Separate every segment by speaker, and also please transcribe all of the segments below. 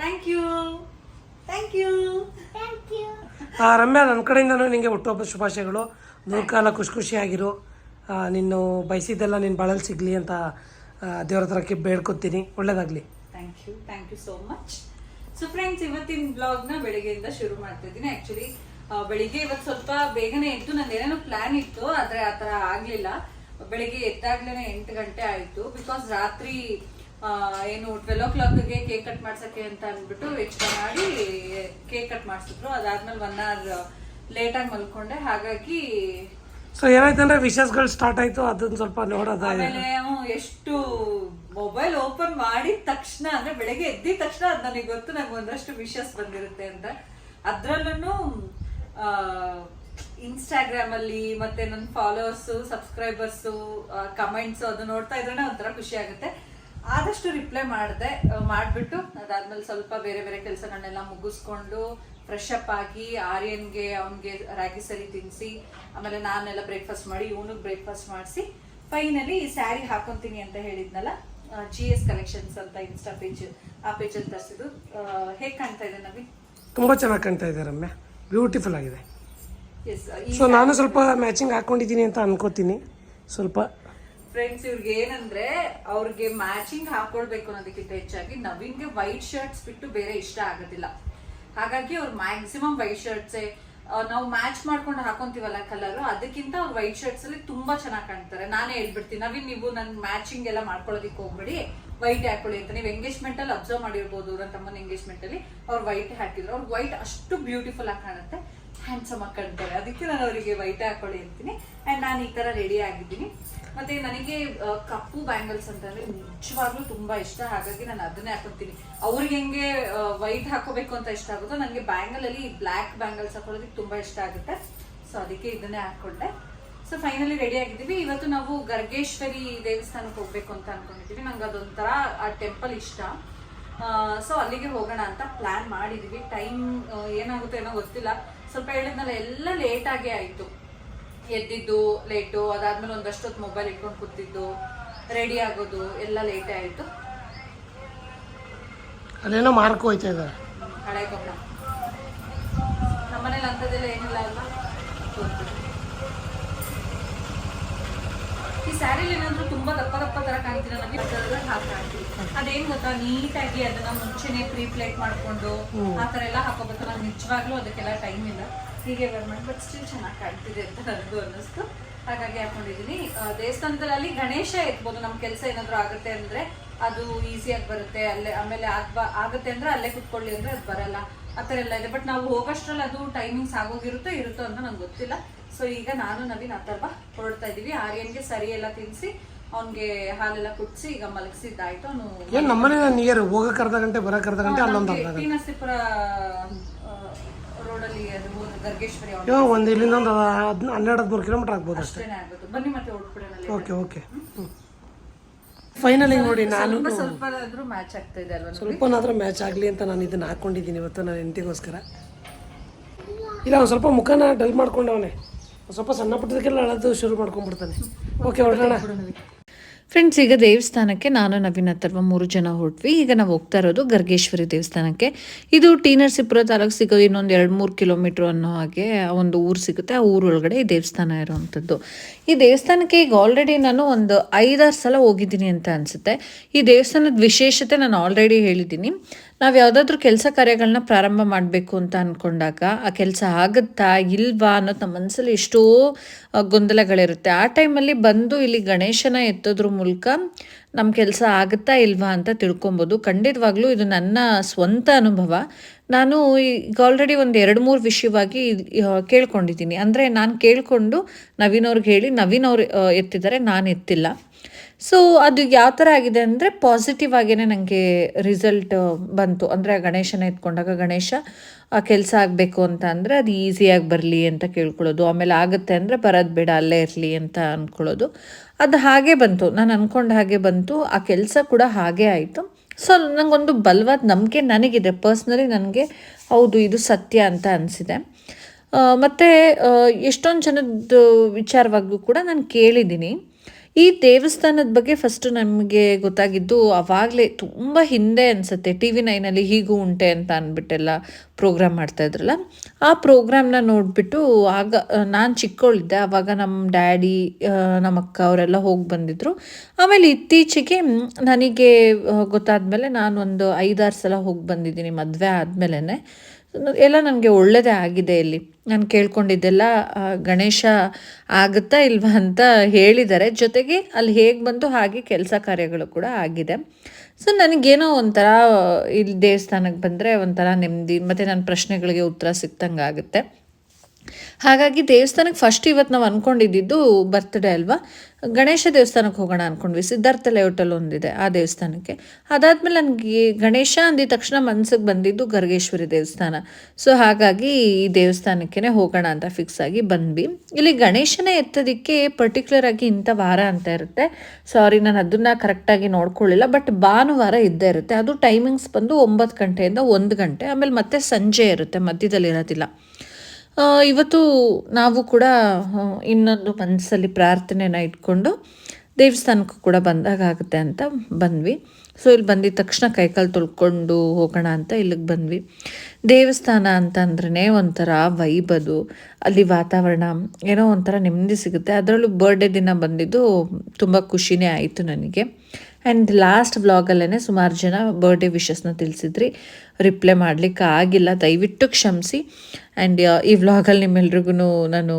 Speaker 1: Thank you thank you
Speaker 2: ಆ, ರಮ್ಯಾ ನನ್ನ ಕಡೆಯಿಂದನೂ ನಿಮಗೆ ಹುಟ್ಟುಹಬ್ಬ ಶುಭಾಶಯಗಳು. ನೂರು ಕಾಲ ಖುಷಿ ಖುಷಿಯಾಗಿರು ನೀನು ಬಯಸಿದ್ದೆಲ್ಲ ನಿನ್ನ ಬಳಲು ಸಿಗಲಿ ಅಂತ ದೇವ್ರ ಹತ್ರಕ್ಕೆ ಬೇಡ್ಕೊತೀನಿ. ಒಳ್ಳೇದಾಗಲಿ.
Speaker 1: Thank you thank you so much so friends ಇವತ್ತಿನ ಬ್ಲಾಗ್ನ ನ ಬೆಳಿಗ್ಗೆಯಿಂದ ಶುರು ಮಾಡ್ತಾ ಇದ್ದೀನಿ. ಆ್ಯಕ್ಚುಲಿ ಬೆಳಿಗ್ಗೆ ಇವತ್ತು ಸ್ವಲ್ಪ ಬೇಗನೆ ಎದ್ದು ನಂದು ಏನೇನೋ ಪ್ಲ್ಯಾನ್ ಇತ್ತು ಆದರೆ ಆ ಥರ ಆಗಲಿಲ್ಲ. ಬೆಳಿಗ್ಗೆ ಎದ್ದಾಗ್ಲೇ ಎಂಟು ಗಂಟೆ ಆಯಿತು. ಬಿಕಾಸ್ ರಾತ್ರಿ ಏನು ಟ್ವೆಲ್ ಓ ಕ್ಲಾಕ್ಗೆ ಕೇಕ್ ಕಟ್ ಮಾಡ್ಸಕ್ಕೆ ಅಂತ ಅಂದ್ಬಿಟ್ಟು ಎಚ್ಚರ ಮಾಡಿ ಕೇಕ್ ಕಟ್ ಮಾಡಿಸಿದ್ರು. ಅದಾದ್ಮೇಲೆ ಒನ್ ಅವರ್ ಲೇಟಾಗಿ ಮಲ್ಕೊಂಡೆ. ಹಾಗಾಗಿ
Speaker 2: ಸೊ ಏನಾಯ್ತಂದ್ರೆ ವಿಷಸ್ಗಳು ಸ್ಟಾರ್ಟ್ ಆಯ್ತು ಅದನ್ನ ಸ್ವಲ್ಪ ನೋಡೋದ?
Speaker 1: ಎಷ್ಟು ಮೊಬೈಲ್ ಓಪನ್ ಮಾಡಿದ ತಕ್ಷಣ ಅಂದ್ರೆ ಬೆಳಗ್ಗೆ ಎದ್ದಿದ ತಕ್ಷಣ ಅದು ನನಗೆ ಗೊತ್ತು ನಂಗೆ ಒಂದಷ್ಟು ವಿಷಸ್ ಬಂದಿರುತ್ತೆ ಅಂತ. ಅದ್ರಲ್ಲೂ ಇನ್ಸ್ಟಾಗ್ರಾಮ್ ಅಲ್ಲಿ ಮತ್ತೆ ನನ್ನ ಫಾಲೋವರ್ಸ್ ಸಬ್ಸ್ಕ್ರೈಬರ್ಸ್ ಕಮೆಂಟ್ಸ್ ಅದು ನೋಡ್ತಾ ಇದ್ರೆ ಒಂಥರ ಖುಷಿ ಆಗುತ್ತೆ. ಆದಷ್ಟು ರಿಪ್ಲೈ ಮಾಡಿದೆ ಮಾಡಿಬಿಟ್ಟು ಅದಾದ್ಮೇಲೆ ಸ್ವಲ್ಪ ಬೇರೆ ಬೇರೆ ಕೆಲಸಗಳನ್ನೆಲ್ಲ ಮುಗಿಸ್ಕೊಂಡು ಫ್ರೆಶ್ ಅಪ್ ಆಗಿ ಆರ್ಯನ್ಗೆ ಅವನಿಗೆ ರಾಗಿ ಸರಿ ತಿನ್ಸಿ ಆಮೇಲೆ ನಾನೆಲ್ಲ ಬ್ರೇಕ್ಫಾಸ್ಟ್ ಮಾಡಿ ಇವನಿಗೆ ಬ್ರೇಕ್ಫಾಸ್ಟ್ ಮಾಡಿಸಿ ಫೈನಲಿ ಈ ಸ್ಯಾರಿ ಹಾಕೊಂತೀನಿ ಅಂತ ಹೇಳಿದ್ನಲ್ಲ ಜಿ ಎಸ್ ಕಲೆಕ್ಷನ್ಸ್ ಅಂತ ಇನ್ಸ್ಟಾ ಪೇಜ್ ಆ ಪೇಜಲ್ಲಿ ತರಿಸಿದ್ದು. ಹೇಗೆ ಕಾಣ್ತಾ ಇದೆ ನವಿ
Speaker 2: ತುಂಬ ಚೆನ್ನಾಗಿ ಕಾಣ್ತಾ ಇದೆ ರಮ್ಯಾ. ಬ್ಯೂಟಿಫುಲ್ ಆಗಿದೆ.
Speaker 1: ಎಸ್
Speaker 2: ಸೊ ನಾನು ಸ್ವಲ್ಪ ಮ್ಯಾಚಿಂಗ್ ಹಾಕೊಂಡಿದ್ದೀನಿ ಅಂತ ಅನ್ಕೋತೀನಿ. ಸ್ವಲ್ಪ
Speaker 1: ಫ್ರೆಂಡ್ಸ್ ಇವ್ರಿಗೆ ಏನಂದ್ರೆ, ಅವ್ರಿಗೆ ಮ್ಯಾಚಿಂಗ್ ಹಾಕೊಳ್ಬೇಕು ಅನ್ನೋದಕ್ಕಿಂತ ಹೆಚ್ಚಾಗಿ ನವೀನ್ಗೆ ವೈಟ್ ಶರ್ಟ್ಸ್ ಬಿಟ್ಟು ಬೇರೆ ಇಷ್ಟ ಆಗೋದಿಲ್ಲ. ಹಾಗಾಗಿ ಅವ್ರು ಮ್ಯಾಕ್ಸಿಮಮ್ ವೈಟ್ ಶರ್ಟ್ಸೇ ನಾವು ಮ್ಯಾಚ್ ಮಾಡ್ಕೊಂಡು ಹಾಕೊಂತೀವಲ್ಲ ಕಲರ್ ಅದಕ್ಕಿಂತ ಅವ್ರು ವೈಟ್ ಶರ್ಟ್ಸ್ ಅಲ್ಲಿ ತುಂಬಾ ಚೆನ್ನಾಗಿ ಕಾಣ್ತಾರೆ. ನಾನೇ ಹೇಳ್ಬಿಡ್ತೀನಿ, ನವೀನ್, ನೀವು ನನ್ ಮ್ಯಾಚಿಂಗ್ ಎಲ್ಲ ಮಾಡ್ಕೊಳ್ಳೋದಿಕ್ ಹೋಗ್ಬೇಡಿ. ವೈಟ್ ಹಾಕೊಳ್ಳಿ ಅಂತ. ನೀವು ಎಂಗೇಜ್ಮೆಂಟ್ ಅಲ್ಲಿ ಅಬ್ಸರ್ವ್ ಮಾಡಿರ್ಬೋದು ನನ್ನ ತಮ್ಮನ ಎಂಗೇಜ್ಮೆಂಟ್ ಅಲ್ಲಿ. ಅವ್ರು ವೈಟ್ ಹಾಕಿದ್ರು. ಅವ್ರು ವೈಟ್ ಅಷ್ಟು ಬ್ಯೂಟಿಫುಲ್ ಆಗಿ ಕಾಣುತ್ತೆ. ಹ್ಯಾಂಡ್ಸಮ್ ಆಗಿ ಕಾಣ್ತಾರೆ. ಅದಕ್ಕೆ ನಾನು ಅವರಿಗೆ ವೈಟ್ ಹಾಕೊಳ್ಳಿ ಅಂತೀನಿ. ಅಂಡ್ ನಾನು ಈ ತರ ರೆಡಿ ಆಗಿದ್ದೀನಿ. ಮತ್ತೆ ನನಗೆ ಕಪ್ಪು ಬ್ಯಾಂಗಲ್ಸ್ ಅಂತಂದ್ರೆ ನಿಜವಾಗ್ಲೂ ತುಂಬಾ ಇಷ್ಟ. ಹಾಗಾಗಿ ನಾನು ಅದನ್ನೇ ಹಾಕೊತೀನಿ. ಅವ್ರಿಗೆ ಹೆಂಗೆ ವೈಟ್ ಹಾಕೋಬೇಕು ಅಂತ ಇಷ್ಟ ಆಗುತ್ತೋ ನನಗೆ ಬ್ಯಾಂಗಲ್ ಅಲ್ಲಿ ಬ್ಲ್ಯಾಕ್ ಬ್ಯಾಂಗಲ್ಸ್ ಹಾಕೊಳ್ಳೋದಕ್ಕೆ ತುಂಬಾ ಇಷ್ಟ ಆಗುತ್ತೆ. ಸೊ ಅದಕ್ಕೆ ಇದನ್ನೇ ಹಾಕೊಂಡೆ ಸೊ ಫೈನಲಿ ರೆಡಿ ಆಗಿದ್ದೀವಿ. ಇವತ್ತು ನಾವು ಗರ್ಗೇಶ್ವರಿ ದೇವಸ್ಥಾನಕ್ಕೆ ಹೋಗ್ಬೇಕು ಅಂತ ಅನ್ಕೊಂಡಿದ್ದೀವಿ. ನಂಗೆ ಅದೊಂಥರ, ಆ ಟೆಂಪಲ್ ಇಷ್ಟ. ಸೊ ಅಲ್ಲಿಗೆ ಹೋಗೋಣ ಅಂತ ಪ್ಲಾನ್ ಮಾಡಿದೀವಿ ಟೈಮ್ ಏನಾಗುತ್ತೆ ಏನೋ ಗೊತ್ತಿಲ್ಲ. ಸ್ವಲ್ಪ ಹೇಳಿದ್ನಲ್ಲ, ಎಲ್ಲ ಲೇಟ್ ಆಗೇ ಆಯ್ತು. ಎದ್ದಿದ್ದು ಲೇಟು ಅದಾದ್ಮೇಲೆ ಒಂದಷ್ಟು ಹೊತ್ತು ಮೊಬೈಲ್ ಇಟ್ಕೊಂಡು ಕೂತಿದ್ದು ರೆಡಿ ಆಗೋದು ಎಲ್ಲ ಲೇಟೇ ಆಯಿತು.
Speaker 2: ಅದೇನೋ ಮಾರ್ಕ್ ಹೋಯ್ತಾ ಇದ್ದಾರೆ.
Speaker 1: ಹಳೆ ಕೊಪ್ಪ ನಮ್ಮನೇಲಿ ಅಂಥದ್ದೆಲ್ಲ ಏನಿಲ್ಲ ಅಲ್ವಾ? ಈ ಸ್ಯಾರಿಲಿ ಏನಂದ್ರೆ ತುಂಬಾ ದಪ್ಪ ದಪ್ಪ ತರ ಕಾಣ್ತೀರ ನಮಗೆ? ಹಾಕಿ ಕಾಣ್ತೀವಿ ಅದೇನ್ ಗೊತ್ತಾ ನೀಟಾಗಿ ಅದನ್ನ ಮುಂಚೆನೆ ಪ್ರೀ ಪ್ಲೇಟ್ ಮಾಡ್ಕೊಂಡು ಆ ತರ ಎಲ್ಲ ಹಾಕೋಬೇಕು ನಂಗೆ ನಿಜವಾಗ್ಲೂ ಅದಕ್ಕೆಲ್ಲ ಟೈಮ್ ಇಲ್ಲ. ಹೀಗೆ ವೇರ್ ಮಾಡಿ ಬಟ್ ಸ್ಟಿಲ್ ಚೆನ್ನಾಗಿ ಕಾಣ್ತಿದೆ ಅಂತ ನನಗೂ ಅನ್ನಿಸ್ತು. ಹಾಗಾಗಿ ಹಾಕೊಂಡಿದ್ದೀನಿ ದೇವಸ್ಥಾನದಲ್ಲಿ ಗಣೇಶ ಎತ್ಬೋದು ನಮ್ಮ ಕೆಲಸ ಏನಾದರೂ ಆಗುತ್ತೆ ಅಂದ್ರೆ ಅದು ಈಸಿಯಾಗಿ ಬರುತ್ತೆ. ಅಲ್ಲೇ ಆಮೇಲೆ ಆಗ್ಬಾ ಆಗುತ್ತೆ ಅಂದ್ರೆ ಅಲ್ಲೇ ಕುತ್ಕೊಳ್ಳಿ ಅಂದ್ರೆ ಅದು ಬರಲ್ಲ. ಆ ಥರ ಎಲ್ಲ ಇದೆ. ಬಟ್ ನಾವು ಹೋಗೋಷ್ಟ್ರಲ್ಲಿ ಅದು ಟೈಮಿಂಗ್ಸ್ ಆಗೋಗಿರುತ್ತೋ ಇರುತ್ತೋ ಅಂತ ನಂಗೆ ಗೊತ್ತಿಲ್ಲ. ಸೊ ಈಗ ನಾನು ನವೀನ್ ಅಥರ್ವ ಹೊರಡ್ತಾ ಇದ್ದೀವಿ ಆರ್ಯನ್ಗೆ ಸರಿ ಎಲ್ಲ ತಿನ್ಸಿ ಅವನಿಗೆ ಹಾಲೆಲ್ಲ ಕುಟ್ಸಿ ಈಗ ಮಲಗಿಸಿದ್ದಾಯ್ತು. ಅವನು
Speaker 2: ನಮ್ಮನೆ ನಿಯರ್ ಹೋಗಕ್ಕೆ ಅರ್ಧ ಗಂಟೆ ಬರಕ್ಕೆ ಅರ್ಧ ಗಂಟೆ ಅಲ್ಲೊಂದು ಅರ್ಧ ಗಂಟೆ.
Speaker 1: ಟಿ ನರಸೀಪುರ ರೋಡಲ್ಲಿ ಅದು ಗರ್ಗೇಶ್ವರಿ ಅವ್ನು
Speaker 2: ಒಂದು ಇಲ್ಲಿಂದ ಒಂದು ಹದ್ ಹನ್ನೆರಡು ಹದಿಮೂರು ಕಿಲೋಮೀಟರ್ ಆಗ್ಬೋದು ಅಷ್ಟೇ.
Speaker 1: ಅಷ್ಟೇನೆ ಬನ್ನಿ ಮತ್ತೆ
Speaker 2: ಓಕೆ ಓಕೆ. ಫೈನಲಿ ನೋಡಿ ನಾನು
Speaker 1: ಸ್ವಲ್ಪ ಸ್ವಲ್ಪ ಆದ್ರೂ ಮ್ಯಾಚ್ ಆಗ್ತಾ ಇದೆ ಅಲ್ವಾ?
Speaker 2: ಸ್ವಲ್ಪನಾದ್ರೂ ಮ್ಯಾಚ್ ಆಗಲಿ ಅಂತ ನಾನು ಇದನ್ನ ಹಾಕೊಂಡಿದ್ದೀನಿ ಇವತ್ತು ನನ್ನ ಹೆಂಡತಿಗೋಸ್ಕರ. ಇಲ್ಲ ಒಂದು ಸ್ವಲ್ಪ ಮುಖನ ಡಲ್ ಮಾಡ್ಕೊಂಡವನೆ. ಸ್ವಲ್ಪ ಸಣ್ಣ ಪುಟ್ಟದಕ್ಕೆಲ್ಲ ಅಳದು ಶುರು ಮಾಡ್ಕೊಂಡ್ಬಿಡ್ತಾನೆ. ಓಕೆ ಹೊರಡೋಣ.
Speaker 3: ಫ್ರೆಂಡ್ಸ್ ಈಗ ದೇವಸ್ಥಾನಕ್ಕೆ ನಾನು, ನವೀನ್ ಅಥರ್ವ ಮೂರು ಜನ ಹೊರಟ್ವಿ ಈಗ ನಾವು ಹೋಗ್ತಾ ಇರೋದು ಗರ್ಗೇಶ್ವರಿ ದೇವಸ್ಥಾನಕ್ಕೆ. ಇದು ಟಿ ನರಸೀಪುರ ತಾಲೂಕು ಸಿಗೋದು ಇನ್ನೊಂದು ಎರಡು ಮೂರು ಕಿಲೋಮೀಟ್ರ್ ಅನ್ನೋ ಹಾಗೆ ಒಂದು ಊರು ಸಿಗುತ್ತೆ. ಆ ಊರೊಳಗಡೆ ಈ ದೇವಸ್ಥಾನ ಇರುವಂಥದ್ದು. ಈ ದೇವಸ್ಥಾನಕ್ಕೆ ಈಗ ಆಲ್ರೆಡಿ ನಾನು ಒಂದು ಐದಾರು ಸಲ ಹೋಗಿದ್ದೀನಿ ಅಂತ ಅನಿಸುತ್ತೆ. ಈ ದೇವಸ್ಥಾನದ ವಿಶೇಷತೆ ನಾನು ಆಲ್ರೆಡಿ ಹೇಳಿದ್ದೀನಿ. ನಾವು ಯಾವುದಾದ್ರೂ ಕೆಲಸ ಕಾರ್ಯಗಳನ್ನ ಪ್ರಾರಂಭ ಮಾಡಬೇಕು ಅಂತ ಅಂದ್ಕೊಂಡಾಗ ಆ ಕೆಲಸ ಆಗುತ್ತಾ ಇಲ್ವಾ ಅನ್ನೋದು ನಮ್ಮ ಮನಸ್ಸಲ್ಲಿ ಎಷ್ಟೋ ಗೊಂದಲಗಳಿರುತ್ತೆ. ಆ ಟೈಮಲ್ಲಿ ಬಂದು ಇಲ್ಲಿ ಗಣೇಶನ ಎತ್ತೋದ್ರ ಮೂಲಕ ನಮ್ಮ ಕೆಲಸ ಆಗುತ್ತಾ ಇಲ್ವಾ ಅಂತ ತಿಳ್ಕೊಬೋದು. ಖಂಡಿತವಾಗ್ಲೂ ಇದು ನನ್ನ ಸ್ವಂತ ಅನುಭವ. ನಾನು ಈಗ ಆಲ್ರೆಡಿ ಒಂದು ಎರಡು ಮೂರು ವಿಷಯವಾಗಿ ಕೇಳ್ಕೊಂಡಿದ್ದೀನಿ. ಅಂದರೆ ನಾನು ಕೇಳಿಕೊಂಡು ನವೀನ್ ಅವ್ರಿಗೆ ಹೇಳಿ ನವೀನ್ ಅವ್ರು ಎತ್ತಿದ್ದಾರೆ, ನಾನು ಎತ್ತಿಲ್ಲ. ಸೊ ಅದು ಯಾವ ಥರ ಆಗಿದೆ ಅಂದರೆ ಪಾಸಿಟಿವ್ ಆಗಿಯೇ ನನಗೆ ರಿಸಲ್ಟ್ ಬಂತು. ಅಂದರೆ ಗಣೇಶನ ಎತ್ಕೊಂಡಾಗ ಗಣೇಶ, ಆ, ಕೆಲಸ ಆಗಬೇಕು ಅಂತ ಅಂದರೆ ಅದು ಈಸಿಯಾಗಿ ಬರಲಿ ಅಂತ ಕೇಳ್ಕೊಳ್ಳೋದು. ಆಮೇಲೆ ಆಗುತ್ತೆ ಅಂದರೆ ಬರೋದು ಬೇಡ, ಅಲ್ಲೇ ಇರಲಿ ಅಂತ ಅಂದ್ಕೊಳ್ಳೋದು ಅದು ಹಾಗೆ ಬಂತು. ನಾನು ಅಂದ್ಕೊಂಡ ಹಾಗೆ ಬಂತು. ಆ ಕೆಲಸ ಕೂಡ ಹಾಗೆ ಆಯಿತು. ಸೊ ನನಗೊಂದು ಬಲವಾದ ನಂಬಿಕೆ ನನಗಿದೆ. ಪರ್ಸ್ನಲಿ ನನಗೆ ಹೌದು, ಇದು ಸತ್ಯ ಅಂತ ಅನಿಸಿದೆ. ಮತ್ತು ಎಷ್ಟೊಂದು ಜನದ ವಿಚಾರವಾಗೂ ಕೂಡ ನಾನು ಕೇಳಿದ್ದೀನಿ.
Speaker 1: ಈ ದೇವಸ್ಥಾನದ ಬಗ್ಗೆ ಫಸ್ಟ್ ನಮಗೆ ಗೊತ್ತಾಗಿದ್ದು ಅವಾಗಲೇ ತುಂಬ ಹಿಂದೆ ಅನಿಸುತ್ತೆ. ಟಿ ವಿ ನೈನಲ್ಲಿ ಹೀಗೂ ಉಂಟೆ ಅಂತ ಅಂದ್ಬಿಟ್ಟೆಲ್ಲ ಪ್ರೋಗ್ರಾಮ್ ಮಾಡ್ತಾ ಇದ್ರಲ್ಲ. ಆ ಪ್ರೋಗ್ರಾಮ್ನ ನೋಡಿಬಿಟ್ಟು ಆಗ ನಾನು ಚಿಕ್ಕವಳಿದ್ದೆ ಆವಾಗ ನಮ್ಮ ಡ್ಯಾಡಿ ನಮ್ಮ ಅಕ್ಕ ಅವರೆಲ್ಲ ಹೋಗಿ ಬಂದಿದ್ರು. ಆಮೇಲೆ ಇತ್ತೀಚೆಗೆ ನನಗೆ ಗೊತ್ತಾದ್ಮೇಲೆ ನಾನು ಒಂದು ಐದಾರು ಸಲ ಹೋಗಿ ಬಂದಿದ್ದೀನಿ ಮದುವೆ ಆದಮೇಲೆ ಎಲ್ಲ ನನಗೆ ಒಳ್ಳೆಯದೇ ಆಗಿದೆ ಇಲ್ಲಿ. ನಾನು ಕೇಳ್ಕೊಂಡಿದ್ದೆಲ್ಲ ಗಣೇಶ ಆಗುತ್ತಾ ಇಲ್ವಾ ಅಂತ ಹೇಳಿದ್ದಾರೆ. ಜೊತೆಗೆ ಅಲ್ಲಿ ಹೇಗೆ ಬಂತು ಹಾಗೆ ಕೆಲಸ ಕಾರ್ಯಗಳು ಕೂಡ ಆಗಿದೆ. ಸೊ ನನಗೇನೋ ಒಂಥರ, ಇಲ್ಲಿ ದೇವಸ್ಥಾನಕ್ಕೆ ಬಂದರೆ ಒಂಥರ ನೆಮ್ಮದಿ, ಮತ್ತು ನನ್ನ ಪ್ರಶ್ನೆಗಳಿಗೆ ಉತ್ತರ ಸಿಕ್ತಂಗೆ ಆಗುತ್ತೆ ಹಾಗಾಗಿ ದೇವಸ್ಥಾನಕ್ಕೆ ಫಸ್ಟ್ ಇವತ್ತು ನಾವು ಅಂದ್ಕೊಂಡಿದ್ದು ಬರ್ತ್ಡೇ ಅಲ್ವಾ? ಗಣೇಶ ದೇವಸ್ಥಾನಕ್ಕೆ ಹೋಗೋಣ ಅಂದ್ಕೊಂಡ್ವಿ ಸಿದ್ಧಾರ್ಥ ಲೇಔಟಲ್ಲಿ ಒಂದಿದೆ ಆ ದೇವಸ್ಥಾನಕ್ಕೆ. ಅದಾದಮೇಲೆ ನನಗೆ ಗಣೇಶ ಅಂದಿದ ತಕ್ಷಣ ಮನ್ಸಿಗೆ ಬಂದಿದ್ದು ಗರ್ಗೇಶ್ವರಿ ದೇವಸ್ಥಾನ. ಸೊ ಹಾಗಾಗಿ ಈ ದೇವಸ್ಥಾನಕ್ಕೆ ಹೋಗೋಣ ಅಂತ ಫಿಕ್ಸ್ ಆಗಿ ಬಂದ್ವಿ. ಇಲ್ಲಿ ಗಣೇಶನೇ ಎತ್ತೋದಕ್ಕೆ ಪರ್ಟಿಕ್ಯುಲರ್ ಆಗಿ ಇಂಥ ವಾರ ಅಂತ ಇರುತ್ತೆ. ಸಾರಿ ನಾನು ಅದನ್ನು ಕರೆಕ್ಟಾಗಿ ನೋಡ್ಕೊಳ್ಳಿಲ್ಲ ಬಟ್ ಭಾನುವಾರ ಇದ್ದೇ ಇರುತ್ತೆ. ಅದು ಟೈಮಿಂಗ್ಸ್ ಬಂದು ಒಂಬತ್ತು ಗಂಟೆಯಿಂದ ಒಂದು ಗಂಟೆ, ಆಮೇಲೆ ಮತ್ತೆ ಸಂಜೆ ಇರುತ್ತೆ ಮಧ್ಯದಲ್ಲಿ ಇರೋದಿಲ್ಲ ಇವತ್ತು ನಾವು ಕೂಡ ಇನ್ನೊಂದು ಮನಸ್ಸಲ್ಲಿ ಪ್ರಾರ್ಥನೆನ ಇಟ್ಕೊಂಡು ದೇವಸ್ಥಾನಕ್ಕೂ ಕೂಡ ಬಂದಾಗ ಆಗುತ್ತೆ ಅಂತ ಬಂದ್ವಿ. ಸೊ ಇಲ್ಲಿ ಬಂದಿದ ತಕ್ಷಣ ಕೈಕಾಲು ತೊಳ್ಕೊಂಡು ಹೋಗೋಣ ಅಂತ ಇಲ್ಲಿಗೆ ಬಂದ್ವಿ. ದೇವಸ್ಥಾನ ಅಂತ ಅಂದ್ರೇ ಒಂಥರ ವೈಬ್ ಅಲ್ಲಿ ವಾತಾವರಣ ಏನೋ ಒಂಥರ ನೆಮ್ಮದಿ ಸಿಗುತ್ತೆ. ಅದರಲ್ಲೂ ಬರ್ಡೇ ದಿನ ಬಂದಿದ್ದು ತುಂಬ ಖುಷಿನೇ ಆಯಿತು ನನಗೆ. ಆ್ಯಂಡ್ ಲಾಸ್ಟ್ ವ್ಲಾಗಲ್ಲೇ ಸುಮಾರು ಜನ ಬರ್ಡೇ ವಿಶಸ್ನ ತಿಳಿಸಿದ್ರಿ. ರಿಪ್ಲೈ ಮಾಡಲಿಕ್ಕೆ ಆಗಿಲ್ಲ. ದಯವಿಟ್ಟು ಕ್ಷಮಿಸಿ. ಆ್ಯಂಡ್ ಈ ವ್ಲಾಗಲ್ಲಿ ನಿಮ್ಮೆಲ್ರಿಗೂ ನಾನು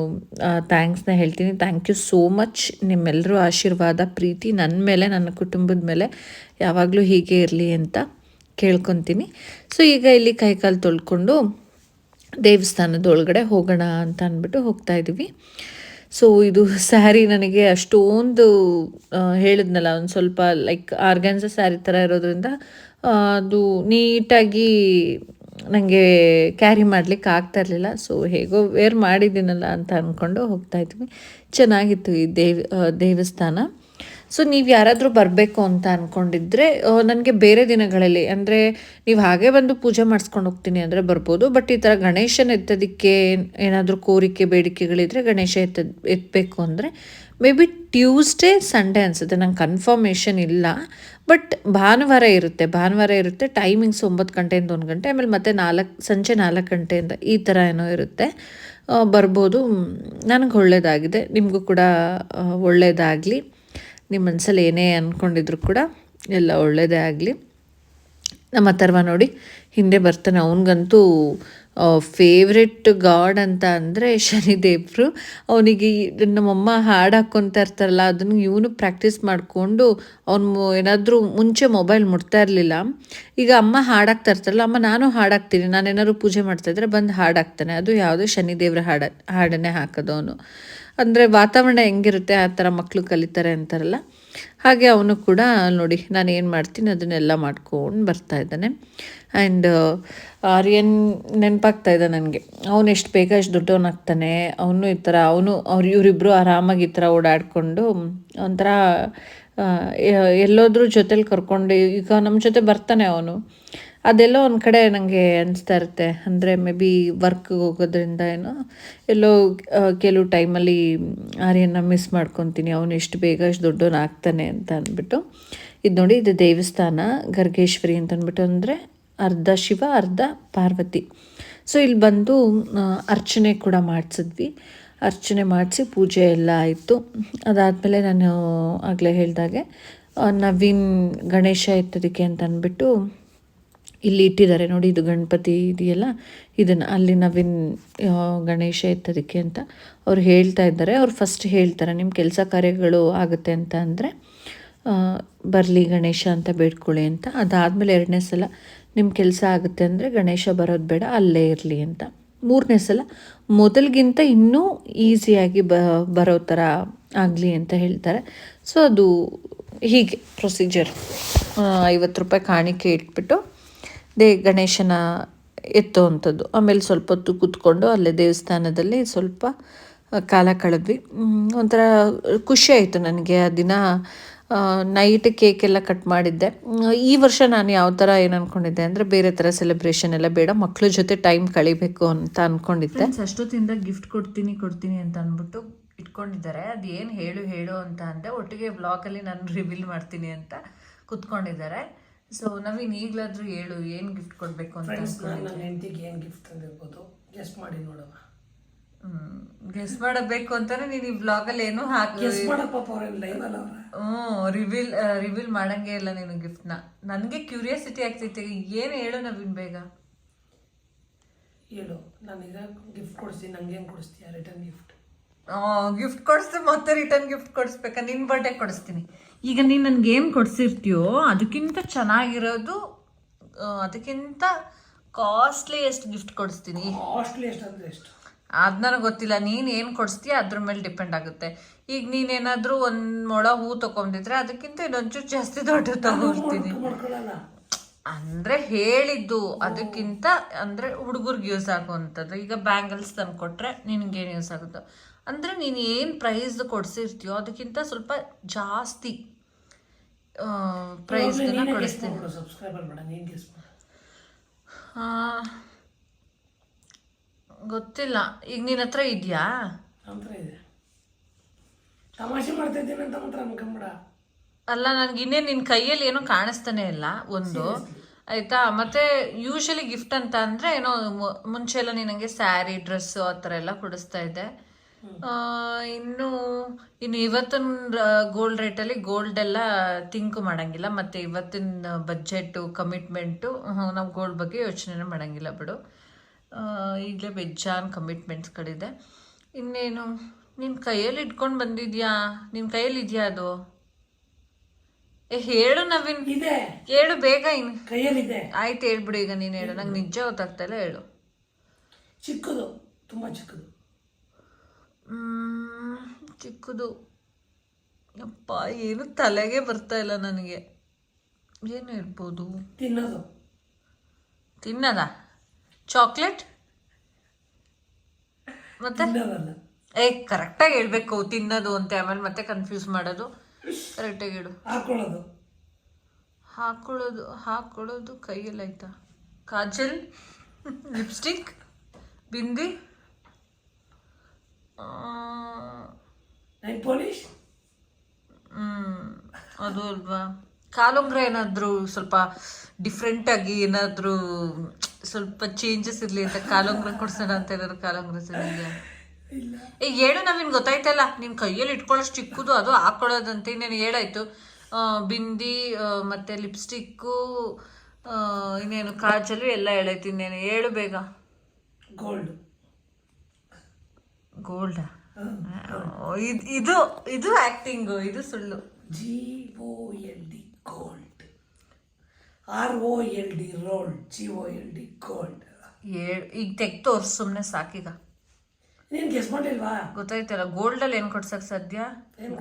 Speaker 1: ಥ್ಯಾಂಕ್ಸ್ನ ಹೇಳ್ತೀನಿ. ಥ್ಯಾಂಕ್ ಯು ಸೋ ಮಚ್ ನಿಮ್ಮೆಲ್ಲರೂ ಆಶೀರ್ವಾದ, ಪ್ರೀತಿ ನನ್ನ ಮೇಲೆ, ನನ್ನ ಕುಟುಂಬದ ಮೇಲೆ ಯಾವಾಗಲೂ ಹೀಗೆ ಇರಲಿ ಅಂತ ಕೇಳ್ಕೊತೀನಿ. ಸೊ ಈಗ ಇಲ್ಲಿ ಕೈಕಾಲು ತೊಳ್ಕೊಂಡು ದೇವಸ್ಥಾನದ ಒಳಗಡೆ ಹೋಗೋಣ ಅಂತ ಅಂದ್ಬಿಟ್ಟು ಹೋಗ್ತಾ ಇದ್ದೀವಿ ಸೊ ಇದು ಸ್ಯಾರಿ ನನಗೆ ಅಷ್ಟೊಂದು ಹೇಳಿದ್ನಲ್ಲ, ಒಂದು ಸ್ವಲ್ಪ ಲೈಕ್ ಆರ್ಗ್ಯಾನ್ಸ ಸ್ಯಾರಿ ಥರ ಇರೋದ್ರಿಂದ ಅದು ನೀಟಾಗಿ ನನಗೆ ಕ್ಯಾರಿ ಮಾಡಲಿಕ್ಕೆ ಆಗ್ತಾ ಇರಲಿಲ್ಲ. ಸೊ ಹೇಗೋ ವೇರ್ ಮಾಡಿದ್ದೀನಲ್ಲ ಅಂತ ಅಂದ್ಕೊಂಡು ಹೋಗ್ತಾ ಇದ್ವಿ. ಚೆನ್ನಾಗಿತ್ತು ಈ ದೇವ್ ದೇವಸ್ಥಾನ. ಸೊ ನೀವು ಯಾರಾದರೂ ಬರಬೇಕು ಅಂತ ಅಂದ್ಕೊಂಡಿದ್ರೆ ನನಗೆ ಬೇರೆ ದಿನಗಳಲ್ಲಿ, ಅಂದರೆ ನೀವು ಹಾಗೆ ಬಂದು ಪೂಜೆ ಮಾಡಿಸ್ಕೊಂಡು ಹೋಗ್ತೀನಿ ಅಂದರೆ ಬರ್ಬೋದು ಬಟ್ ಈ ಥರ ಗಣೇಶನ ಎತ್ತೋದಕ್ಕೆ ಏನಾದರೂ ಕೋರಿಕೆ, ಬೇಡಿಕೆಗಳಿದ್ರೆ ಗಣೇಶ ಎತ್ತ ಎತ್ತಬೇಕು ಅಂದರೆ ಮೇ ಬಿ ಟ್ಯೂಸ್ಡೇ ಸಂಡೇ ಅನಿಸುತ್ತೆ. ನಂಗೆ ಕನ್ಫರ್ಮೇಷನ್ ಇಲ್ಲ. ಬಟ್ ಭಾನುವಾರ ಇರುತ್ತೆ ಭಾನುವಾರ ಇರುತ್ತೆ ಟೈಮಿಂಗ್ಸ್ ಒಂಬತ್ತು ಗಂಟೆಯಿಂದ ಒಂದು ಗಂಟೆ, ಆಮೇಲೆ ಮತ್ತೆ ನಾಲ್ಕು, ಸಂಜೆ ನಾಲ್ಕು ಗಂಟೆಯಿಂದ ಈ ಥರ ಏನೋ ಇರುತ್ತೆ. ಬರ್ಬೋದು ನನಗೆ ಒಳ್ಳೆಯದಾಗಿದೆ ನಿಮಗೂ ಕೂಡ ಒಳ್ಳೆಯದಾಗಲಿ ನಿಮ್ಮ ಮನಸ್ಸಲ್ಲಿ ಏನೇ ಅಂದ್ಕೊಂಡಿದ್ರು ಕೂಡ ಎಲ್ಲ ಒಳ್ಳೆಯದೇ ಆಗಲಿ. ನಮ್ಮ ಅಥರ್ವ ನೋಡಿ, ಹಿಂದೆ ಬರ್ತಾನೆ, ಅವನಿಗಂತೂ ಫೇವ್ರೆಟ್ ಗಾಡ್ ಅಂತ ಅಂದರೆ ಶನಿದೇವರು. ಅವನಿಗೆ ನಮ್ಮಮ್ಮ ಹಾಡು ಹಾಕ್ಕೊತಾ ಇರ್ತಾರಲ್ಲ, ಅದನ್ನು ಇವನು ಪ್ರಾಕ್ಟೀಸ್ ಮಾಡಿಕೊಂಡು ಅವನು ಏನಾದರೂ ಮುಂಚೆ ಮೊಬೈಲ್ ಮುಟ್ತಾ ಇರಲಿಲ್ಲ. ಈಗ ಅಮ್ಮ ಹಾಡಾಗ್ತಾ ಇರ್ತಾರಲ್ಲ, ಅಮ್ಮ ನಾನು ಹಾಡಾಗ್ತೀನಿ ನಾನು ಏನಾದ್ರು ಪೂಜೆ ಮಾಡ್ತಾಯಿದ್ರೆ ಬಂದು ಹಾಡಾಗ್ತಾನೆ ಅದು ಯಾವುದೋ ಶನಿದೇವ್ರ ಹಾಡ, ಹಾಡನ್ನೇ ಹಾಕೋದು ಅವನು. ಅಂದರೆ ವಾತಾವರಣ ಹೆಂಗಿರುತ್ತೆ ಆ ಥರ ಮಕ್ಕಳು ಕಲಿತಾರೆ ಅಂತಾರಲ್ಲ. ಹಾಗೆ ಅವನು ಕೂಡ ನೋಡಿ ನಾನು ಏನು ಮಾಡ್ತೀನಿ, ಅದನ್ನೆಲ್ಲ ಮಾಡ್ಕೊಂಡು ಬರ್ತಾ ಇದ್ದಾನೆ. ಆ್ಯಂಡ್ ಆರ್ಯನ್ ನೆನಪಾಗ್ತಾ ಇದೆ ನನಗೆ. ಅವನು ಎಷ್ಟು ಬೇಗ ಎಷ್ಟು ದೊಡ್ಡವನಾಗ್ತಾನೆ, ಅವನು ಈ ಥರ ಅವನು, ಅವ್ರು ಇವರಿಬ್ಬರು ಆರಾಮಾಗಿ ಈ ಥರ ಓಡಾಡಿಕೊಂಡು, ಒಂಥರ ಎಲ್ಲೋದ್ರೂ ಜೊತೇಲಿ ಕರ್ಕೊಂಡು, ಈಗ ನಮ್ಮ ಜೊತೆ ಬರ್ತಾನೆ ಅವನು. ಅದೆಲ್ಲೋ ಒಂದು ಕಡೆ ನನಗೆ ಅನಿಸ್ತಾ ಇರುತ್ತೆ. ಅಂದರೆ ಮೇ ಬಿ ವರ್ಕ್ಗೆ ಹೋಗೋದ್ರಿಂದ ಏನೋ ಎಲ್ಲೋ ಕೆಲವು ಟೈಮಲ್ಲಿ ಆರ್ಯನ ಮಿಸ್ ಮಾಡ್ಕೊತೀನಿ, ಅವನು ಎಷ್ಟು ಬೇಗ ಎಷ್ಟು ದೊಡ್ಡವನಾಗ್ತಾನೆ ಅಂತ ಅಂದ್ಬಿಟ್ಟು. ಇದು ನೋಡಿ, ಇದು ದೇವಸ್ಥಾನ, ಗರ್ಗೇಶ್ವರಿ ಅಂತ ಅಂದ್ಬಿಟ್ಟು, ಅಂದರೆ ಅರ್ಧ ಶಿವ, ಅರ್ಧ ಪಾರ್ವತಿ. ಸೊ ಇಲ್ಲಿ ಬಂದು ಅರ್ಚನೆ ಕೂಡ ಮಾಡಿಸಿದ್ವಿ. ಅರ್ಚನೆ ಮಾಡಿಸಿ ಪೂಜೆ ಎಲ್ಲ ಆಯಿತು. ಅದಾದಮೇಲೆ ನಾನು ಆಗಲೇ ಹೇಳಿದಾಗೆ ನವೀನ್ ಗಣೇಶ ಇತ್ತದಕ್ಕೆ ಅಂತ ಅಂದ್ಬಿಟ್ಟು ಇಲ್ಲಿ ಇಟ್ಟಿದ್ದಾರೆ ನೋಡಿ, ಇದು ಗಣಪತಿ ಇದೆಯಲ್ಲ, ಇದನ್ನು ಅಲ್ಲಿ ನವೀನ್ ಗಣೇಶ ಎತ್ತದಕ್ಕೆ ಅಂತ ಅವ್ರು ಹೇಳ್ತಾ ಇದ್ದಾರೆ. ಅವ್ರು ಫಸ್ಟ್ ಹೇಳ್ತಾರೆ ನಿಮ್ಮ ಕೆಲಸ ಕಾರ್ಯಗಳು ಆಗುತ್ತೆ ಅಂತ ಅಂದರೆ ಬರಲಿ ಗಣೇಶ ಅಂತ ಬೇಡ್ಕೊಳ್ಳಿ ಅಂತ. ಅದಾದಮೇಲೆ ಎರಡನೇ ಸಲ ನಿಮ್ಮ ಕೆಲಸ ಆಗುತ್ತೆ ಅಂದರೆ ಗಣೇಶ ಬರೋದು ಬೇಡ, ಅಲ್ಲೇ ಇರಲಿ ಅಂತ. ಮೂರನೇ ಸಲ, ಮೊದಲಿಗಿಂತ ಇನ್ನೂ ಈಸಿಯಾಗಿ ಬ, ಬರೋ ಥರ ಆಗಲಿ ಅಂತ ಹೇಳ್ತಾರೆ. ಸೊ ಅದು ಹೀಗೆ ಪ್ರೊಸೀಜರ್ ಐವತ್ತು ರೂಪಾಯಿ ಕಾಣಿಕೆ ಇಟ್ಬಿಟ್ಟು ದೇ ಗಣೇಶನ ಎತ್ತುವಂಥದ್ದು ಆಮೇಲೆ ಸ್ವಲ್ಪ ಹೊತ್ತು ಕೂತ್ಕೊಂಡು ಅಲ್ಲೇ ದೇವಸ್ಥಾನದಲ್ಲಿ ಸ್ವಲ್ಪ ಕಾಲ ಕಳೆದ್ವಿ. ಒಂಥರ ಖುಷಿ ಆಯಿತು ನನಗೆ ಆ ದಿನ. ನೈಟ್ ಕೇಕ್ ಎಲ್ಲ ಕಟ್ ಮಾಡಿದ್ದೆ. ಈ ವರ್ಷ ನಾನು ಯಾವ ಥರ ಏನು ಅಂದ್ಕೊಂಡಿದ್ದೆ ಅಂದರೆ ಬೇರೆ ಥರ ಸೆಲೆಬ್ರೇಷನ್ ಎಲ್ಲ ಬೇಡ ಮಕ್ಕಳ ಜೊತೆ ಟೈಮ್ ಕಳಿಬೇಕು ಅಂತ ಅಂದ್ಕೊಂಡಿದ್ದೆ
Speaker 4: ಅಷ್ಟೊತ್ತಿಂದ ಗಿಫ್ಟ್ ಕೊಡ್ತೀನಿ ಕೊಡ್ತೀನಿ ಅಂತ ಅಂದ್ಬಿಟ್ಟು
Speaker 1: ಇಟ್ಕೊಂಡಿದ್ದಾರೆ. ಅದು ಏನು ಹೇಳು ಹೇಳು ಅಂತ ಅಂದರೆ ಒಟ್ಟಿಗೆ ಬ್ಲಾಗಲ್ಲಿ ನಾನು ರಿವೀಲ್ ಮಾಡ್ತೀನಿ ಅಂತ ಕುತ್ಕೊಂಡಿದ್ದಾರೆ. ಸೊ ನವೀನ್ ಈಗಲಾದ್ರೂ ಹೇಳು ಏನು ಗಿಫ್ಟ್ ಕೊಡಬೇಕು ಅಂತ
Speaker 2: ಫ್ರೆಂಡ್ಸ್ ನಾನು ನನ್ನ ಹೆಂಡತಿಗೆ ಏನು ಗಿಫ್ಟ್ ತಂದಿರ್ಬೋದು? ಗೆಸ್ಟ್ ಮಾಡಿ ನೋಡೋಣ.
Speaker 1: ಗೆಸ್ ಮಾಡಬೇಕು ಅಂತಾನೆ ನೀನು ಈ ಬ್ಲಾಗಲ್ಲಿ ಏನು ಹಾಕಿ
Speaker 2: ಗೆಸ್ ಮಾಡಪ್ಪ ಅವ್ರೇನು ಲೈವ್ ಅಲ್ಲ ಅವ್ರ?
Speaker 1: ಹ್ಞೂ ರಿವೀಲ್ ರಿವೀಲ್ ಮಾಡಂಗೆ ಇಲ್ಲ ನೀನು ಗಿಫ್ಟ್ನ ನನಗೆ ಕ್ಯೂರಿಯಾಸಿಟಿ ಆಗ್ತೈತೆ. ಏನು ಹೇಳು ನವೀನ್ ಬೇಗ?
Speaker 2: ಹೇಳು. ನಾನು ಈಗ ಗಿಫ್ಟ್ ಕೊಡಿಸ್ತೀನಿ ನಂಗೆ ಏನು ಕೊಡಿಸ್ತೀಯ? ರಿಟರ್ನ್ ಗಿಫ್ಟ್
Speaker 1: ಗಿಫ್ಟ್ ಕೊಡಿಸ್ದೆ ಮತ್ತೆ ರಿಟರ್ನ್ ಗಿಫ್ಟ್ ಕೊಡಿಸ್ಬೇಕಾ. ನಿನ್ನ ಬರ್ಡೇ ಕೊಡಿಸ್ತೀನಿ. ಈಗ ನೀನು ನನ್ಗೆ ಏನು ಕೊಡಿಸಿರ್ತೀಯೋ ಅದಕ್ಕಿಂತ ಚೆನ್ನಾಗಿರೋದು ಅದಕ್ಕಿಂತ ಕಾಸ್ಟ್ಲಿಯೆಸ್ಟ್ ಗಿಫ್ಟ್ ಕೊಡಿಸ್ತೀನಿ.
Speaker 2: ಅಂದರೆ ಎಷ್ಟು?
Speaker 1: ಅದು ನನಗೆ ಗೊತ್ತಿಲ್ಲ. ನೀನು ಏನು ಕೊಡಿಸ್ತೀಯ ಅದ್ರ ಮೇಲೆ ಡಿಪೆಂಡ್ ಆಗುತ್ತೆ. ಈಗ ನೀನೇನಾದರೂ ಒಂದು ಮೊಳ ಹೂ ತೊಗೊಂಡಿದ್ರೆ ಅದಕ್ಕಿಂತ ಇನ್ನೊಂಚೂರು ಜಾಸ್ತಿ ದೊಡ್ಡ
Speaker 2: ತಗೊಂಡಿರ್ತೀನಿ
Speaker 1: ಅಂದರೆ ಹೇಳಿದ್ದು ಅದಕ್ಕಿಂತ ಅಂದ್ರೆ ಹುಡುಗರಿಗೆ ಯೂಸ್ ಆಗುವಂಥದ್ದು ಈಗ ಬ್ಯಾಂಗಲ್ಸ್ ತಂದು ಕೊಟ್ರೆ ನಿನಗೇನು ಯೂಸ್ ಆಗುತ್ತೋ? ಅಂದ್ರೆ ನೀನು ಏನು ಪ್ರೈಸ್ ಕೊಡಿಸಿರ್ತೀಯೋ ಅದಕ್ಕಿಂತ ಸ್ವಲ್ಪ ಜಾಸ್ತಿ ಪ್ರೈಸ್ನ ಕೊಡಿಸ್ತೀನಿ. ಗೊತ್ತಿಲ್ಲ. ಈಗ ನಿನ್ನ ಹತ್ರ ಇದೆಯಾ?
Speaker 2: ಇದೆ. ತಮಾಷೆ ಮಾಡ್ತಿದ್ದೀನಿ ಅಂತ ಮಾತ್ರ ಅನ್ಕೊಂಬೇಡ.
Speaker 1: ಅಲ್ಲ ನನ್ಗೆ ಇನ್ನೇ ನಿನ್ನ ಕೈಯಲ್ಲಿ ಏನೋ ಕಾಣಿಸ್ತಾನೆ ಇಲ್ಲ ಒಂದು. ಆಯ್ತಾ? ಮತ್ತೆ ಯೂಶಲಿ ಗಿಫ್ಟ್ ಅಂತ ಅಂದ್ರೆ ಏನೋ ಮುಂಚೆ ಎಲ್ಲ ನೀನಂಗೆ ಸ್ಯಾರಿ ಡ್ರೆಸ್ಸು ಆ ಥರ ಎಲ್ಲ ಕೊಡಿಸ್ತಾ ಇದ್ದೆ. ಇನ್ನು ಇನ್ನು ಇವತ್ತಿನ ಗೋಲ್ಡ್ ರೇಟಲ್ಲಿ ಗೋಲ್ಡ್ ಎಲ್ಲ ಥಿಂಕ್ ಮಾಡಂಗಿಲ್ಲ ಮತ್ತೆ ಇವತ್ತಿನ ಬಜೆಟು ಕಮಿಟ್ಮೆಂಟು ನಾವು ಗೋಲ್ಡ್ ಬಗ್ಗೆ ಯೋಚನೆ ಮಾಡಂಗಿಲ್ಲ ಬಿಡು. ಈಗಲೇ ಬೆಜ್ಜಾನ್ ಕಮಿಟ್ಮೆಂಟ್ಸ್ಗಳಿದೆ ಇನ್ನೇನು ನಿನ್ನ ಕೈಯಲ್ಲಿ ಇಟ್ಕೊಂಡು ಬಂದಿದ್ಯಾ? ನಿನ್ನ ಕೈಯಲ್ಲಿ ಇದೆಯಾ ಅದು? ಏ ಹೇಳು ನವೀನ್. ಹೇಳು ಬೇಗ ಇನ್ನು
Speaker 2: ಕೈಯಲ್ಲಿದೆ.
Speaker 1: ಆಯ್ತು ಹೇಳ್ಬಿಡು ಈಗ ನೀನು ಹೇಳು. ನಂಗೆ ನಿಜ ಗೊತ್ತಾಗ್ತಾ ಇಲ್ಲ ಹೇಳು.
Speaker 2: ಚಿಕ್ಕದು ತುಂಬ ಚಿಕ್ಕದು.
Speaker 1: ಚಿಕ್ಕದು. ಅಪ್ಪ ಏನು ತಲೆಗೆ ಬರ್ತಾ ಇಲ್ಲ ನನಗೆ. ಏನು ಇರ್ಬೋದು
Speaker 2: ತಿನ್ನೋದು.
Speaker 1: ತಿನ್ನದ? ಚಾಕ್ಲೇಟ್? ಮತ್ತೆ? ಏ ಕರೆಕ್ಟಾಗಿ ಹೇಳ್ಬೇಕು ತಿನ್ನೋದು ಅಂತ. ಆಮೇಲೆ ಮತ್ತೆ ಕನ್ಫ್ಯೂಸ್ ಮಾಡೋದು. ಕರೆಕ್ಟಾಗಿ ಹೇಳು.
Speaker 2: ಹಾಕೊಳ್ಳೋದು.
Speaker 1: ಹಾಕೊಳ್ಳೋದು ಹಾಕೊಳ್ಳೋದು ಕೈಯಲ್ಲಿ ಆಯ್ತಾ ಕಾಜಲ್? ಲಿಪ್ಸ್ಟಿಕ್? ಬಿಂದಿ? ಆ,
Speaker 2: ಪೋಲಿಶ್
Speaker 1: ಅದು ಅಲ್ವಾ? ಕಾಲುಂಗ್ರ ಏನಾದರೂ ಸ್ವಲ್ಪ ಡಿಫ್ರೆಂಟ್ ಆಗಿ ಏನಾದರೂ ಸ್ವಲ್ಪ ಚೇಂಜಸ್ ಇರಲಿ ಅಂತ ಕಾಲುಂಗ್ರ ಕೊಡ್ಸೋಣ ಅಂತ ಏನಾದ್ರು ಕಾಲುಂಗ್ರ ಸರಿಯಾಗಿ ಏ ಹೇಳು ನಾವಿನ್ ಗೊತ್ತಾಯ್ತಲ್ಲ ನಿನ್ ಕೈಯಲ್ಲಿ ಇಟ್ಕೊಳ್ಳೋಷ್ಟು ಚಿಕ್ಕದು ಅದು ಹಾಕೊಳ್ಳೋದಂತೆ ಇನ್ನೇನು ಹೇಳಾಯ್ತು. ಬಿಂದಿ ಮತ್ತು ಮತ್ತೆ ಲಿಪ್ಸ್ಟಿಕ್ಕು ಇನ್ನೇನು ಕಾಜಲು ಎಲ್ಲ ಹೇಳಾಯ್ತು ಇನ್ನೇನು. ಹೇಳು ಬೇಗ.
Speaker 2: ಗೋಲ್ಡ್
Speaker 1: ಗೋಲ್ಡಾ ಇದು ಇದು ಆಕ್ಟಿಂಗು ಇದು ಸುಳ್ಳು.
Speaker 2: G O L D gold R O L D rolled G O L D gold
Speaker 1: ಈಗ ತೆಗ್ ತೋರ್ಸು ಸುಮ್ಮನೆ ಸಾಕೀಗ.
Speaker 2: ನೀನು ಗೆಸ್ ಮಾಡಿಲ್ವಾ
Speaker 1: ಗೊತ್ತಾಯ್ತಲ್ಲ ಗೋಲ್ಡಲ್ಲಿ ಏನು ಕೊಡ್ಸಕ್ಕೆ ಸಾಧ್ಯ?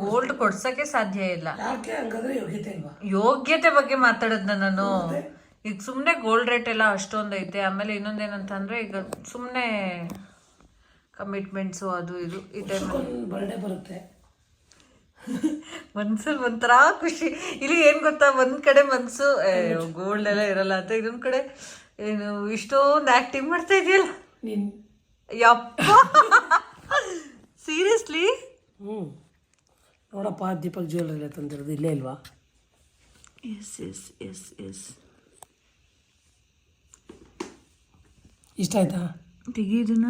Speaker 1: ಗೋಲ್ಡ್ ಕೊಡ್ಸಕ್ಕೆ ಸಾಧ್ಯ ಇಲ್ಲ.
Speaker 2: ಯಾಕೆ ಹಂಗಾದ್ರೆ ಯೋಗ್ಯತೆ ಇಲ್ವಾ
Speaker 1: ಯೋಗ್ಯತೆ ಬಗ್ಗೆ ಮಾತಾಡದ್ನ ನಾನು. ಈಗ ಸುಮ್ಮನೆ ಗೋಲ್ಡ್ ರೇಟ್ ಎಲ್ಲ ಅಷ್ಟೊಂದು ಐತೆ ಆಮೇಲೆ ಇನ್ನೊಂದೇನಂತಂದ್ರೆ ಈಗ ಸುಮ್ಮನೆ ಕಮಿಟ್ಮೆಂಟ್ಸು ಅದು ಇದು ಈ ಟೈಮ್
Speaker 2: ಒಂದು ಬರ್ಡೇ ಬರುತ್ತೆ.
Speaker 1: ಮನ್ಸಲ್ಲಿ ಒಂಥರ ಖುಷಿ. ಇಲ್ಲಿ ಏನ್ ಗೊತ್ತಾ ಒಂದ್ ಕಡೆ ಮನ್ಸು ಗೋಲ್ಡ್ ಎಲ್ಲ ಇರಲ್ಲ ಅಂತ ಇನ್ನೊಂದ್ ಕಡೆ ಏನು ಇಷ್ಟೊಂದು ಆಕ್ಟಿಂಗ್ ಮಾಡ್ತಾ ಇದೆಯಲ್ಲ
Speaker 2: ನೀನು
Speaker 1: ಯಪ್ಪ! ಸೀರಿಯಸ್ಲಿ
Speaker 2: ಹ್ಞೂ ನೋಡಪ್ಪ ದೀಪಕ್ ಜ್ಯುವೆಲ್ಲರಿ ತಂದಿರೋದು ಇಲ್ಲೇ ಇಲ್ವಾ?
Speaker 1: ಎಸ್ ಎಸ್ ಎಸ್ ಎಸ್
Speaker 2: ಇಷ್ಟ ಆಯ್ತಾ?
Speaker 1: ತೆಗೀದನ್ನ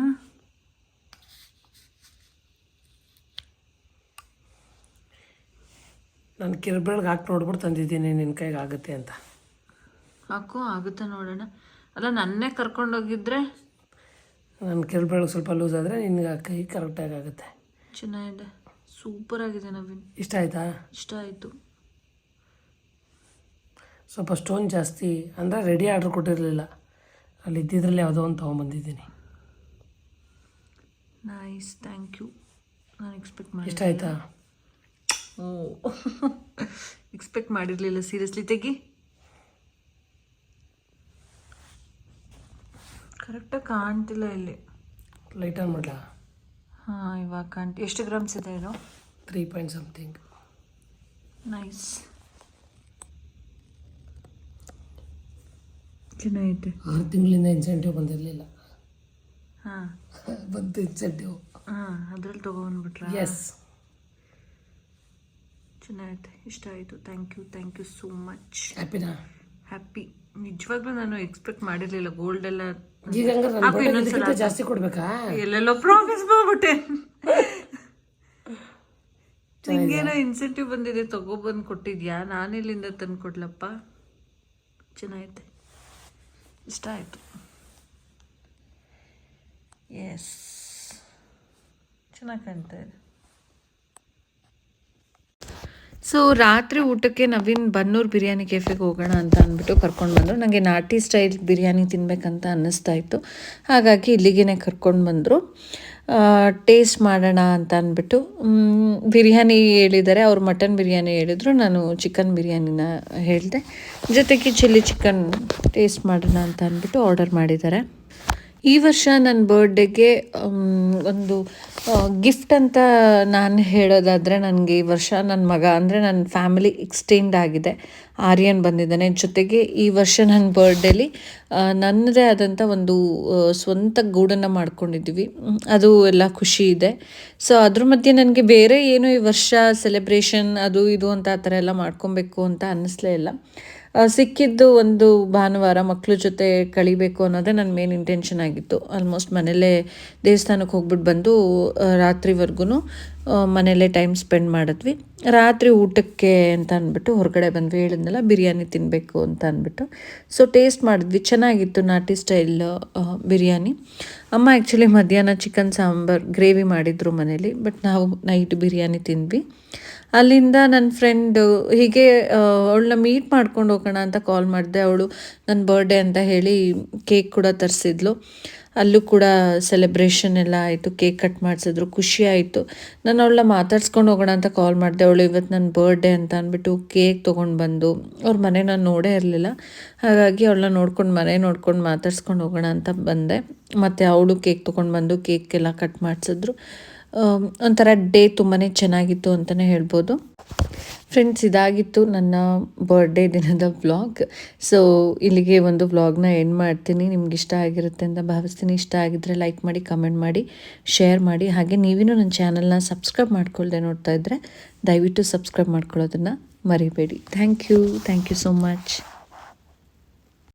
Speaker 2: ನಾನು ಕಿರ್ಬೆಳ್ಗೆ ಹಾಕಿ ನೋಡ್ಬಿಟ್ಟು ತಂದಿದ್ದೀನಿ ನಿನ್ನ ಕೈಗೆ ಆಗುತ್ತೆ ಅಂತ.
Speaker 1: ಹಾಕು ಆಗುತ್ತೆ ನೋಡೋಣ. ಅಲ್ಲ ನನ್ನೇ ಕರ್ಕೊಂಡೋಗಿದ್ರೆ?
Speaker 2: ನನ್ನ ಕಿರ್ಬೆಳ್ಗೆ ಸ್ವಲ್ಪ ಲೂಸ್ ಆದರೆ ನಿನ್ಗೆ ಕೈ ಕರೆಕ್ಟಾಗಿ ಆಗುತ್ತೆ.
Speaker 1: ಚೆನ್ನಾಗಿದೆ. ಸೂಪರ್ ಆಗಿದೆ ನವೀನ್.
Speaker 2: ಇಷ್ಟ ಆಯ್ತಾ?
Speaker 1: ಇಷ್ಟ ಆಯಿತು.
Speaker 2: ಸ್ವಲ್ಪ ಸ್ಟೋನ್ ಜಾಸ್ತಿ ಅಂದರೆ ರೆಡಿ ಆರ್ಡ್ರ್ ಕೊಟ್ಟಿರಲಿಲ್ಲ. ಅಲ್ಲಿ ಇದ್ದಿದ್ರಲ್ಲಿ ಯಾವುದೋ ಒಂದು ತೊಗೊಂಬಂದಿದ್ದೀನಿ
Speaker 1: ನೈಸ್ ಥ್ಯಾಂಕ್ ಯು ನಾನು ಎಕ್ಸ್ಪೆಕ್ಟ್ ಮಾಡಿ
Speaker 2: ಇಷ್ಟ ಆಯ್ತಾ?
Speaker 1: ಓ. ಎಕ್ಸ್ಪೆಕ್ಟ್ ಮಾಡಿರಲಿಲ್ಲ ಸೀರಿಯಸ್ಲಿ ತೆಗಿ. ಕರೆಕ್ಟಾಗಿ ಕಾಣ್ತಿಲ್ಲ ಇಲ್ಲಿ.
Speaker 2: ಲೈಟ್ ಆನ್ ಮಾಡಲ?
Speaker 1: ಹಾಂ ಇವಾಗ ಕಾಣ್ತಿ ಎಷ್ಟು ಗ್ರಾಮ್ಸ್ ಇದೆ ಇದು?
Speaker 2: ತ್ರೀ ಪಾಯಿಂಟ್ ಸಮಥಿಂಗ್
Speaker 1: ನೈಸ್ ಚೆನ್ನಾಗೈತೆ
Speaker 2: ಆರು ತಿಂಗಳಿಂದ ಇನ್ಸೆಂಟಿವ್ ಬಂದಿರಲಿಲ್ಲ.
Speaker 1: ಹಾಂ.
Speaker 2: ಬಂತು ಇನ್ಸೆಂಟಿವ್
Speaker 1: ಹಾಂ ಅದ್ರಲ್ಲಿ ತೊಗೊಂಡ್ಬಿಟ್ರ
Speaker 2: ಎಸ್
Speaker 1: ಚೆನ್ನಾಗೈತೆ. ಇಷ್ಟ ಆಯಿತು. Thank you thank you so much
Speaker 2: ಹ್ಯಾಪಿನಾ
Speaker 1: happy ನಿಜವಾಗ್ಲೂ ನಾನು ಎಕ್ಸ್ಪೆಕ್ಟ್ ಮಾಡಿರಲಿಲ್ಲ. ಗೋಲ್ಡ್ ಎಲ್ಲ
Speaker 2: ಈಗ ಹಂಗಾರೆ ಜಾಸ್ತಿ ಕೊಡ್ಬೇಕಾ?
Speaker 1: ಎಲ್ಲೆಲ್ಲೋ ಪ್ರಾಮಿಸ್ ಬಂದ್ಬಿಟ್ಟೆ. ನಿಂಗೇನೋ ಇನ್ಸೆಂಟಿವ್ ಬಂದಿದೆ ತಗೊಬಂದು ಕೊಟ್ಟಿದ್ಯಾ? ನಾನೆಲ್ಲಿಂದ ತಂದು ಕೊಡ್ಲಪ್ಪ. ಚೆನ್ನಾಗೈತೆ. ಇಷ್ಟ ಆಯಿತು. ಎಸ್ ಚೆನ್ನಾಗಿ ಕಾಣ್ತಾ ಇದೆ. ಸೊ ರಾತ್ರಿ ಊಟಕ್ಕೆ ನವೀನ್ ಬನ್ನೂರು ಬಿರಿಯಾನಿ ಕೆಫೆಗೆ ಹೋಗೋಣ ಅಂತ ಅಂದ್ಬಿಟ್ಟು ಕರ್ಕೊಂಡು ಬಂದರು. ನನಗೆ ನಾಟಿ ಸ್ಟೈಲ್ ಬಿರಿಯಾನಿ ತಿನ್ನಬೇಕಂತ ಅನ್ನಿಸ್ತಾ ಇತ್ತು. ಹಾಗಾಗಿ ಇಲ್ಲಿಗೇ ಕರ್ಕೊಂಡು ಬಂದರು. ಟೇಸ್ಟ್ ಮಾಡೋಣ ಅಂತ ಅಂದ್ಬಿಟ್ಟು ಬಿರಿಯಾನಿ ಹೇಳಿದ್ದಾರೆ. ಅವರು ಮಟನ್ ಬಿರಿಯಾನಿ ಹೇಳಿದರು. ನಾನು ಚಿಕನ್ ಬಿರಿಯಾನಿನ ಹೇಳಿದೆ. ಜೊತೆಗೆ ಚಿಲ್ಲಿ ಚಿಕನ್ ಟೇಸ್ಟ್ ಮಾಡೋಣ ಅಂತ ಅಂದ್ಬಿಟ್ಟು ಆರ್ಡರ್ ಮಾಡಿದ್ದಾರೆ. ಈ ವರ್ಷ ನನ್ನ ಬರ್ಡೇಗೆ ಒಂದು ಗಿಫ್ಟ್ ಅಂತ ನಾನು ಹೇಳೋದಾದರೆ ನನಗೆ ಈ ವರ್ಷ ನನ್ನ ಮಗ ಅಂದರೆ ನನ್ನ ಫ್ಯಾಮಿಲಿ ಎಕ್ಸ್ಟೆಂಡ್ ಆಗಿದೆ. ಆರ್ಯನ್ ಬಂದಿದ್ದಾನೆ. ಜೊತೆಗೆ ಈ ವರ್ಷ ನನ್ನ ಬರ್ಡೇಲಿ ನನ್ನದೇ ಆದಂಥ ಒಂದು ಸ್ವಂತ ಗೂಡನ್ನು ಮಾಡ್ಕೊಂಡಿದ್ದೀವಿ. ಅದು ಎಲ್ಲ ಖುಷಿ ಇದೆ. ಸೊ ಅದ್ರ ಮಧ್ಯೆ ನನಗೆ ಬೇರೆ ಏನು ಈ ವರ್ಷ ಸೆಲೆಬ್ರೇಷನ್ ಅದು ಇದು ಅಂತ ಆ ಥರ ಎಲ್ಲ ಮಾಡ್ಕೊಬೇಕು ಅಂತ ಅನ್ನಿಸ್ಲೇ ಇಲ್ಲ. ಸಿಕ್ಕಿದ್ದು ಒಂದು ಭಾನುವಾರ ಮಕ್ಕಳ ಜೊತೆ ಕಳಿಬೇಕು ಅನ್ನೋದೇ ನನ್ನ ಮೇನ್ ಇಂಟೆನ್ಷನ್ ಆಗಿತ್ತು. ಆಲ್ಮೋಸ್ಟ್ ಮನೇಲೇ ದೇವಸ್ಥಾನಕ್ಕೆ ಹೋಗ್ಬಿಟ್ಟು ಬಂದು ರಾತ್ರಿವರೆಗೂ ಮನೇಲೇ ಟೈಮ್ ಸ್ಪೆಂಡ್ ಮಾಡಿದ್ವಿ. ರಾತ್ರಿ ಊಟಕ್ಕೆ ಅಂತ ಅಂದ್ಬಿಟ್ಟು ಹೊರಗಡೆ ಬಂದ್ವಿ. ಹೇಳಿದ್ನಲ್ಲ, ಬಿರಿಯಾನಿ ತಿನ್ನಬೇಕು ಅಂತ ಅಂದ್ಬಿಟ್ಟು. ಸೊ ಟೇಸ್ಟ್ ಮಾಡಿದ್ವಿ. ಚೆನ್ನಾಗಿತ್ತು ನಾಟಿ ಸ್ಟೈಲ್ ಬಿರಿಯಾನಿ. ಅಮ್ಮ ಆ್ಯಕ್ಚುಲಿ ಮಧ್ಯಾಹ್ನ ಚಿಕನ್ ಸಾಂಬಾರ್ ಗ್ರೇವಿ ಮಾಡಿದ್ರು ಮನೇಲಿ ಬಟ್ ನಾವು ನೈಟ್ ಬಿರಿಯಾನಿ ತಿಂದ್ವಿ. ಅಲ್ಲಿಂದ ನನ್ನ ಫ್ರೆಂಡು ಹೀಗೆ ಅವಳನ್ನ ಮೀಟ್ ಮಾಡ್ಕೊಂಡು ಹೋಗೋಣ ಅಂತ ಕಾಲ್ ಮಾಡಿದೆ. ಅವಳು ನನ್ನ ಬರ್ಡೇ ಅಂತ ಹೇಳಿ ಕೇಕ್ ಕೂಡ ತರಿಸಿದ್ಲು. ಅಲ್ಲೂ ಕೂಡ ಸೆಲೆಬ್ರೇಷನ್ ಎಲ್ಲ ಆಯಿತು ಕೇಕ್ ಕಟ್ ಮಾಡಿಸಿದ್ರು, ಖುಷಿ ಆಯಿತು. ನಾನು ಅವಳನ್ನ ಮಾತಾಡ್ಸ್ಕೊಂಡು ಹೋಗೋಣ ಅಂತ ಕಾಲ್ ಮಾಡಿದೆ. ಅವಳು ಇವತ್ತು ನನ್ನ ಬರ್ಡೇ ಅಂತ ಅಂದ್ಬಿಟ್ಟು ಕೇಕ್ ತೊಗೊಂಡು ಬಂದು, ಅವ್ರ ಮನೆ ನಾನು ನೋಡೇ ಇರಲಿಲ್ಲ. ಹಾಗಾಗಿ ಅವಳನ್ನ ನೋಡ್ಕೊಂಡು, ಮನೆ ನೋಡ್ಕೊಂಡು ಮಾತಾಡ್ಸ್ಕೊಂಡು ಹೋಗೋಣ ಅಂತ ಬಂದೆ. ಮತ್ತು ಅವಳು ಕೇಕ್ ತೊಗೊಂಡು ಬಂದು ಕೇಕ್ ಎಲ್ಲ ಕಟ್ ಮಾಡಿಸಿದ್ರು. ಒಂಥರ ಡೇ ತುಂಬಾ ಚೆನ್ನಾಗಿತ್ತು ಅಂತಲೇ ಹೇಳ್ಬೋದು. ಫ್ರೆಂಡ್ಸ್ ಇದಾಗಿತ್ತು ನನ್ನ ಬರ್ಡೇ ದಿನದ ವ್ಲಾಗ್ ಸೊ ಇಲ್ಲಿಗೆ ಒಂದು ವ್ಲಾಗ್ನ ಎಂಡ್ ಮಾಡ್ತೀನಿ. ನಿಮ್ಗೆ ಇಷ್ಟ ಆಗಿರುತ್ತೆ ಅಂತ ಭಾವಿಸ್ತೀನಿ. ಇಷ್ಟ ಆಗಿದ್ದರೆ ಲೈಕ್ ಮಾಡಿ ಕಮೆಂಟ್ ಮಾಡಿ ಶೇರ್ ಮಾಡಿ. ಹಾಗೆ ನೀವಿನೂ ನನ್ನ ಚಾನಲ್ನ ಸಬ್ಸ್ಕ್ರೈಬ್ ಮಾಡ್ಕೊಳ್ದೆ ನೋಡ್ತಾ ಇದ್ದರೆ ದಯವಿಟ್ಟು ಸಬ್ಸ್ಕ್ರೈಬ್ ಮಾಡ್ಕೊಳ್ಳೋದನ್ನು ಮರಿಬೇಡಿ. Thank you thank you so much